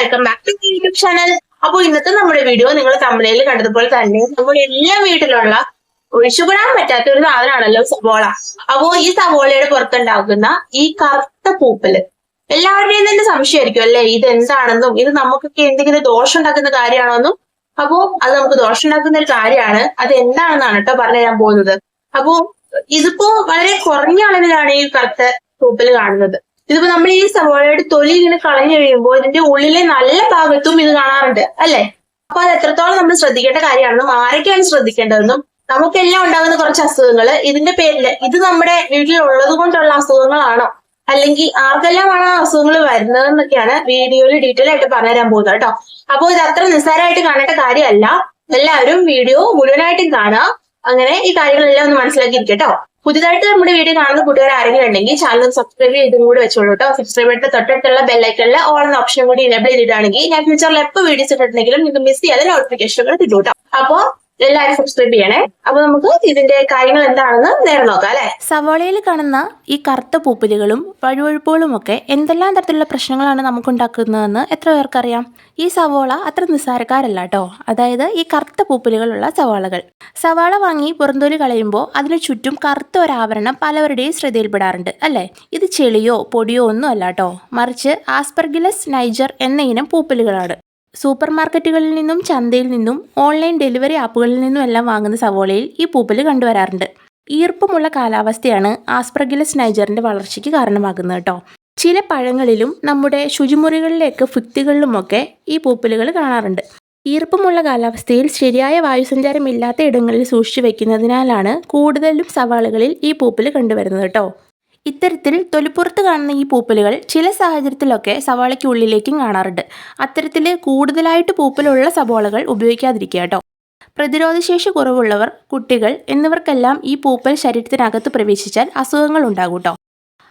Welcome back to YouTube channel അപ്പൊ ഇന്നത്തെ നമ്മുടെ വീഡിയോ നിങ്ങൾ തമിഴയിൽ കണ്ടതുപോലെ തന്നെ നമ്മുടെ എല്ലാ വീട്ടിലുള്ള ഒഴിച്ചുകൂടാൻ പറ്റാത്ത ഒരു സാധനമാണല്ലോ സവോള. അപ്പോ ഈ സവോളയുടെ പുറത്തുണ്ടാകുന്ന ഈ കറുത്ത പൂപ്പൽ എല്ലാവരുടെയും തന്നെ സംശയമായിരിക്കും അല്ലെ? ഇത് എന്താണെന്നും ഇത് നമുക്കൊക്കെ എന്തെങ്കിലും ദോഷം ഉണ്ടാക്കുന്ന കാര്യമാണോന്നും. അപ്പോ അത് നമുക്ക് ദോഷം ഉണ്ടാക്കുന്ന ഒരു കാര്യമാണ്. അത് എന്താണെന്നാണ് കേട്ടോ പറഞ്ഞു തരാൻ പോകുന്നത്. അപ്പോ ഇതിപ്പോ വളരെ കുറഞ്ഞ അളവിലാണ് ഈ കറുത്ത പൂപ്പൽ കാണുന്നത്. ഇതിപ്പോ നമ്മൾ ഈ സവോളയുടെ തൊലി ഇങ്ങനെ കളഞ്ഞു കഴിയുമ്പോൾ ഇതിന്റെ ഉള്ളിലെ നല്ല ഭാഗത്തും ഇത് കാണാറുണ്ട് അല്ലെ? അപ്പൊ അത് എത്രത്തോളം നമ്മൾ ശ്രദ്ധിക്കേണ്ട കാര്യമാണെന്നും ആരൊക്കെയാണ് ശ്രദ്ധിക്കേണ്ടതെന്നും നമുക്കെല്ലാം ഉണ്ടാകുന്ന കുറച്ച് അസുഖങ്ങൾ ഇതിന്റെ പേരിൽ ഇത് നമ്മുടെ വീട്ടിൽ ഉള്ളത് കൊണ്ടുള്ള അസുഖങ്ങളാണോ? അല്ലെങ്കിൽ ആർക്കെല്ലാമാണ് ആ അസുഖങ്ങൾ വരുന്നതെന്നൊക്കെയാണ് വീഡിയോയിൽ ഡീറ്റെയിൽ ആയിട്ട് പറഞ്ഞുതരാൻ പോകുന്നത് കേട്ടോ. അപ്പോൾ ഇത് അത്ര നിസ്സാരമായിട്ട് കാണേണ്ട കാര്യമല്ല. എല്ലാവരും വീഡിയോ മുഴുവനായിട്ടും കാണുക. അങ്ങനെ ഈ കാര്യങ്ങളെല്ലാം ഒന്ന് മനസ്സിലാക്കിയിരിക്കട്ടോ കേട്ടോ. പുതിയതായിട്ട് നമ്മുടെ വീഡിയോ കാണുന്ന കൂട്ടുകാർ ആരെങ്കിലും ഉണ്ടെങ്കിൽ ചാനൽ സബ്സ്ക്രൈബ് ചെയ്തും കൂടി വെച്ചോളൂ കേട്ടോ സബ്സ്ക്രൈബ് ചെയ്തിട്ട് തൊട്ടടുത്തുള്ള ബെല്ലൈക്കണിൽ ഓൾ എന്ന ഓപ്ഷൻ കൂടി ഇനേബിൾ ചെയ്തിട്ടാണെങ്കിൽ ഞാൻ ഫ്യൂച്ചറിൽ എപ്പോൾ വീഡിയോസ് ഇട്ടിട്ടുണ്ടെങ്കിലും നിങ്ങൾക്ക് മിസ് ചെയ്യാതെ നോട്ടിഫിക്കേഷനുകൾ കിട്ടും കേട്ടോ അപ്പൊ എല്ലാവരും സബ്സ്ക്രൈബ് ചെയ്യണേ. അപ്പൊ നമുക്ക് ഇതിന്റെ കാര്യങ്ങൾ എന്താണെന്ന് നേരെ നോക്കാം അല്ലെ? സവോളയിൽ കാണുന്ന ഈ കറുത്ത പൂപ്പലുകളും വഴുവഴുപ്പുകളും ഒക്കെ എന്തെല്ലാം തരത്തിലുള്ള പ്രശ്നങ്ങളാണ് നമുക്ക് ഉണ്ടാക്കുന്നതെന്ന് എത്ര പേർക്കറിയാം? ഈ സവോള അത്ര നിസ്സാരക്കാരല്ല കേട്ടോ അതായത് ഈ കറുത്ത പൂപ്പലുകളുള്ള സവാളകൾ. സവാള വാങ്ങി പുറന്തോലി കളയുമ്പോൾ അതിന് ചുറ്റും കറുത്ത ഒരാവരണം പലവരുടെയും ശ്രദ്ധയിൽപ്പെടാറുണ്ട് അല്ലേ? ഇത് ചെളിയോ പൊടിയോ ഒന്നും അല്ല കേട്ടോ മറിച്ച് ആസ്പെർഗിലസ് നൈജർ എന്ന ഇനം പൂപ്പലുകളാണ്. സൂപ്പർ മാർക്കറ്റുകളിൽ നിന്നും ചന്തയിൽ നിന്നും ഓൺലൈൻ ഡെലിവറി ആപ്പുകളിൽ നിന്നും എല്ലാം വാങ്ങുന്ന സവോളയിൽ ഈ പൂപ്പൽ കണ്ടുവരാറുണ്ട്. ഈർപ്പമുള്ള കാലാവസ്ഥയാണ് ആസ്പ്രഗിലസ് നൈജറിന്റെ വളർച്ചയ്ക്ക് കാരണമാകുന്നത് കേട്ടോ. ചില പഴങ്ങളിലും നമ്മുടെ ശുചിമുറികളിലേക്ക് ഫിക്തികളിലുമൊക്കെ ഈ പൂപ്പലുകൾ കാണാറുണ്ട്. ഈർപ്പമുള്ള കാലാവസ്ഥയിൽ ശരിയായ വായുസഞ്ചാരമില്ലാത്ത ഇടങ്ങളിൽ സൂക്ഷിച്ചു വെക്കുന്നതിനാലാണ് കൂടുതലും സവാളകളിൽ ഈ പൂപ്പൽ കണ്ടുവരുന്നത് കേട്ടോ. ഇത്തരത്തിൽ തൊലിപ്പുറത്ത് കാണുന്ന ഈ പൂപ്പലുകൾ ചില സാഹചര്യത്തിലൊക്കെ സവാളയ്ക്ക് ഉള്ളിലേക്കും കാണാറുണ്ട്. അത്തരത്തിൽ കൂടുതലായിട്ട് പൂപ്പലുള്ള സവാളകൾ ഉപയോഗിക്കാതിരിക്കുക കേട്ടോ. പ്രതിരോധശേഷി കുറവുള്ളവർ കുട്ടികൾ എന്നിവർക്കെല്ലാം ഈ പൂപ്പൽ ശരീരത്തിനകത്ത് പ്രവേശിച്ചാൽ അസുഖങ്ങൾ ഉണ്ടാകും കേട്ടോ.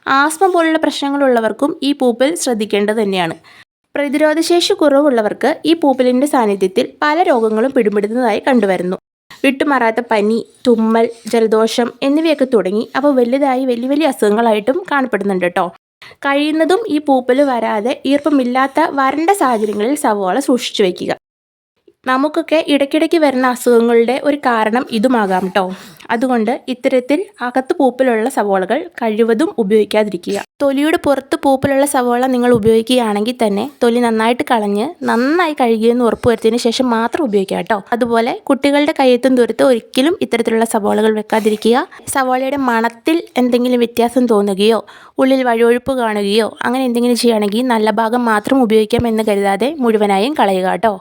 ആസ്മ പോലുള്ള പ്രശ്നങ്ങളുള്ളവർക്കും ഈ പൂപ്പൽ ശ്രദ്ധിക്കേണ്ടത് തന്നെയാണ്. പ്രതിരോധശേഷി കുറവുള്ളവർക്ക് ഈ പൂപ്പലിന്റെ സാന്നിധ്യത്തിൽ പല രോഗങ്ങളും പിടിപെടുന്നതായി കണ്ടുവരുന്നു. വിട്ടുമാറാത്ത പനി തുമ്മൽ ജലദോഷം എന്നിവയൊക്കെ തുടങ്ങി അപ്പോൾ വലുതായി വലിയ വലിയ അസുഖങ്ങളായിട്ടും കാണപ്പെടുന്നുണ്ട് കേട്ടോ. കഴിയുന്നതും ഈ പൂപ്പൽ വരാതെ ഈർപ്പമില്ലാത്ത വരണ്ട സാഹചര്യങ്ങളിൽ സവോള സൂക്ഷിച്ചു വയ്ക്കുക. നമുക്കൊക്കെ ഇടയ്ക്കിടയ്ക്ക് വരുന്ന അസുഖങ്ങളുടെ ഒരു കാരണം ഇതുമാകാം കേട്ടോ അതുകൊണ്ട് ഇത്തരത്തിൽ അകത്ത് പൂപ്പിലുള്ള സവോളകൾ കഴിവതും ഉപയോഗിക്കാതിരിക്കുക. തൊലിയുടെ പുറത്ത് പൂപ്പിലുള്ള സവോള നിങ്ങൾ ഉപയോഗിക്കുകയാണെങ്കിൽ തന്നെ തൊലി നന്നായിട്ട് കളഞ്ഞ് നന്നായി കഴുകിയെന്ന് ഉറപ്പുവരുത്തിയതിന് ശേഷം മാത്രം ഉപയോഗിക്കുക കേട്ടോ അതുപോലെ കുട്ടികളുടെ കയ്യെത്തും ദൂരത്ത് ഒരിക്കലും ഇത്തരത്തിലുള്ള സവോളകൾ വെക്കാതിരിക്കുക. സവോളയുടെ മണത്തിൽ എന്തെങ്കിലും വ്യത്യാസം തോന്നുകയോ ഉള്ളിൽ വഴുവഴുപ്പ് കാണുകയോ അങ്ങനെ എന്തെങ്കിലും ചെയ്യുകയാണെങ്കിൽ നല്ല ഭാഗം മാത്രം ഉപയോഗിക്കാം എന്ന് കരുതാതെ മുഴുവനായും കളയുക കേട്ടോ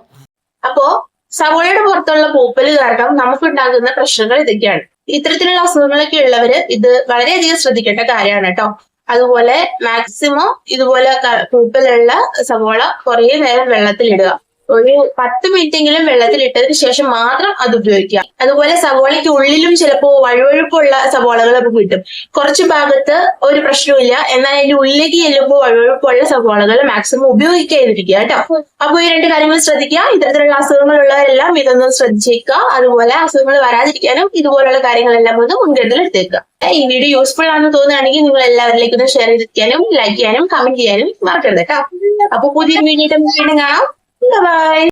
അപ്പോ സവോളയുടെ പുറത്തുള്ള പൂപ്പൽ കാരണം നമുക്കുണ്ടാകുന്ന പ്രശ്നങ്ങൾ ഇതൊക്കെയാണ്. ഇത്തരത്തിലുള്ള അസുഖങ്ങളൊക്കെ ഉള്ളവര് ഇത് വളരെയധികം ശ്രദ്ധിക്കേണ്ട കാര്യമാണ് കേട്ടോ. അതുപോലെ മാക്സിമം ഇതുപോലെ പൂപ്പലുള്ള സവോള കുറേ നേരം വെള്ളത്തിലിടുക. ഒരു പത്ത് മിനിറ്റെങ്കിലും വെള്ളത്തിലിട്ടതിന് ശേഷം മാത്രം അത് ഉപയോഗിക്കുക. അതുപോലെ സവോളയ്ക്ക് ഉള്ളിലും ചിലപ്പോൾ വഴുവഴുപ്പുള്ള സവോളകൾ സവോളകളൊക്കെ കിട്ടും. കുറച്ച് ഭാഗത്ത് ഒരു പ്രശ്നമില്ല എന്നാൽ അതിന്റെ ഉള്ളിലേക്ക് ചെല്ലുമ്പോൾ വഴുവഴുപ്പുള്ള സവോളകൾ മാക്സിമം ഉപയോഗിക്കാതിരിക്കുക കേട്ടോ. അപ്പൊ ഈ രണ്ട് കാര്യങ്ങൾ ശ്രദ്ധിക്കുക. ഇത്തരത്തിലുള്ള അസുഖങ്ങളുള്ളവരെല്ലാം ഇതൊന്ന് ശ്രദ്ധിക്കുക അതുപോലെ അസുഖങ്ങൾ വരാതിരിക്കാനും ഇതുപോലുള്ള കാര്യങ്ങളെല്ലാം ഒന്ന് മുൻകരുതൽ എടുത്തേക്കുക. ഈ വീഡിയോ യൂസ്ഫുൾ ആണെന്ന് തോന്നുകയാണെങ്കിൽ നിങ്ങൾ എല്ലാവരിലേക്കും ഷെയർ ചെയ്തിരിക്കാനും ലൈക്ക് ചെയ്യാനും കമന്റ് ചെയ്യാനും മറക്കരുത് കേട്ടോ. അപ്പൊ പുതിയ വീഡിയോ വീണ്ടും കാണാം ബൈ